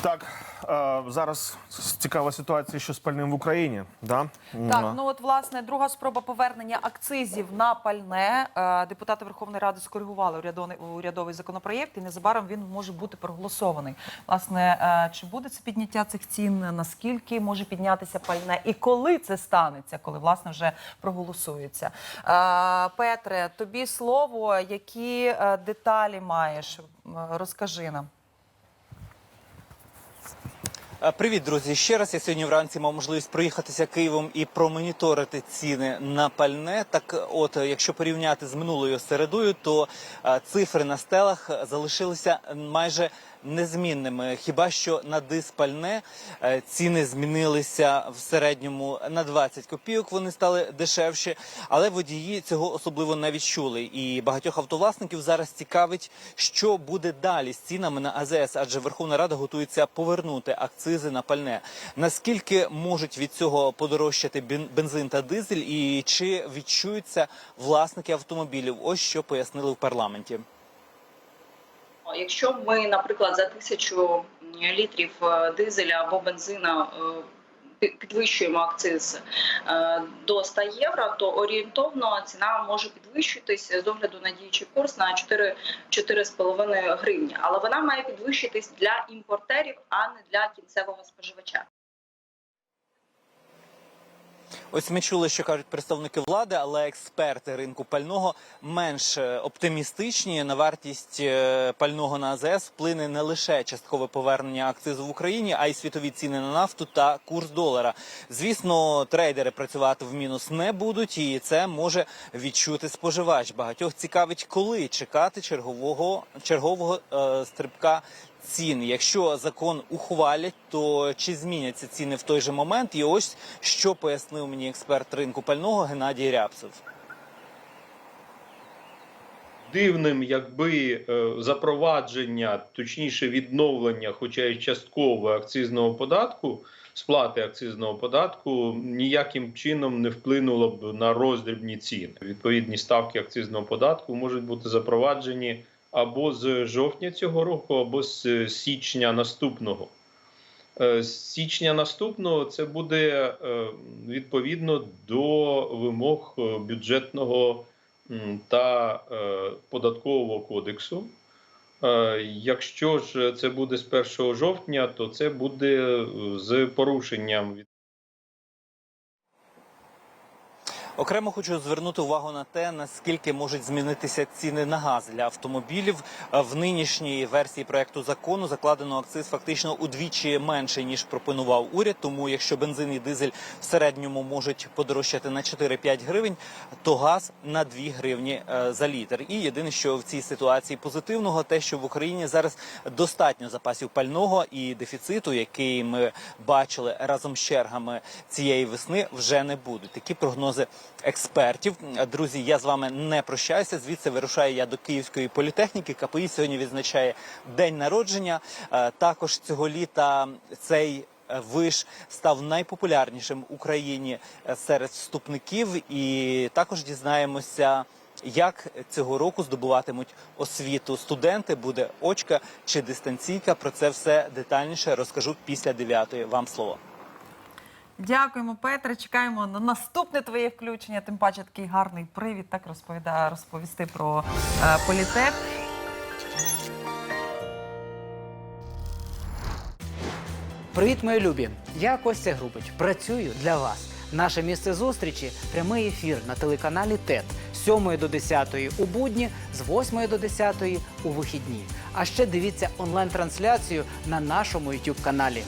Так, е, зараз цікава ситуація, що з пальним в Україні. Да? Так, ну от власне друга спроба повернення акцизів на пальне. Е, Депутати Верховної Ради скоригували урядовий, урядовий законопроєкт, і незабаром він може бути проголосований. Власне, е, чи буде це підняття цих цін? Наскільки може піднятися пальне, і коли це станеться, коли власне вже проголосується? Е, Петре, тобі слово, які деталі маєш? Розкажи нам. Е, Привіт, друзі! Ще раз я сьогодні вранці мав можливість проїхатися Києвом і промоніторити ціни на пальне. Так, от, е, якщо порівняти з минулою середою, то е, цифри на стелах залишилися майже незмінними. Хіба що на диспальне ціни змінилися в середньому на 20 копійок. Вони стали дешевші, але водії цього особливо не відчули. І багатьох автовласників зараз цікавить, що буде далі з цінами на АЗС, адже Верховна Рада готується повернути акцизи на пальне. Наскільки можуть від цього подорожчати бензин та дизель, і чи відчуються власники автомобілів? Ось що пояснили в парламенті. Якщо ми, наприклад, за тисячу літрів е, дизеля або бензина е, підвищуємо акциз е, до 100 євро, то орієнтовно ціна може підвищитись з огляду на діючий курс на 4 4,5 гривні. Але вона має підвищитись для імпортерів, а не для кінцевого споживача. Ось ми чули, що кажуть представники влади, але експерти ринку пального менш е, оптимістичні. На вартість е, пального на АЗС вплине не лише часткове повернення акцизу в Україні, а й світові ціни на нафту та курс долара. Звісно, трейдери працювати в мінус не будуть, і це може відчути споживач. Багатьох цікавить, коли чекати чергового чергового е, стрибка цін. Якщо закон ухвалять, то чи зміняться ціни в той же момент? І ось що пояснив мені експерт ринку пального Геннадій Рябцев. дивним, якби е, запровадження, точніше відновлення, хоча й частково акцизного податку, сплати акцизного податку ніяким чином не вплинуло б на роздрібні ціни. Відповідні ставки акцизного податку можуть бути запроваджені або з жовтня цього року, або з січня наступного. Е, З січня наступного це буде е, відповідно до вимог е, бюджетного та е, податкового кодексу. Е, Якщо ж це буде з 1 жовтня, то це буде е, з порушенням від. Окремо хочу звернути увагу на те, наскільки можуть змінитися ціни на газ для автомобілів. В нинішній версії проекту закону закладено акциз фактично удвічі менше ніж пропонував уряд. Тому, якщо бензин і дизель в середньому можуть подорожчати на 4-5 гривень, то газ на 2 гривні е, за літр. І єдине, що в цій ситуації позитивного, те, що в Україні зараз достатньо запасів пального і дефіциту, який ми бачили разом з чергами цієї весни, вже не буде. Такі прогнози експертів. Друзі, я з вами не прощаюся. Звідси вирушаю я до Київської політехніки. КПІ сьогодні відзначає день народження. Е, Також цього літа цей. е, Виш став найпопулярнішим в Україні е, серед вступників, і також дізнаємося, як цього року здобуватимуть освіту студенти. Буде очка чи дистанційка. Про це все детальніше розкажу після 9-ї. Вам слово. Дякуємо, Петре. Чекаємо на наступне твоє включення. Тим паче такий гарний привід так розповідає розповісти про е, політех. Привіт, мої любі! Я Костя Грубич. Працюю для вас. Наше місце зустрічі прямий ефір на телеканалі ТЕТ з 7 до 10 у будні, з 8 до 10 у вихідні. А ще дивіться онлайн-трансляцію на нашому YouTube каналі.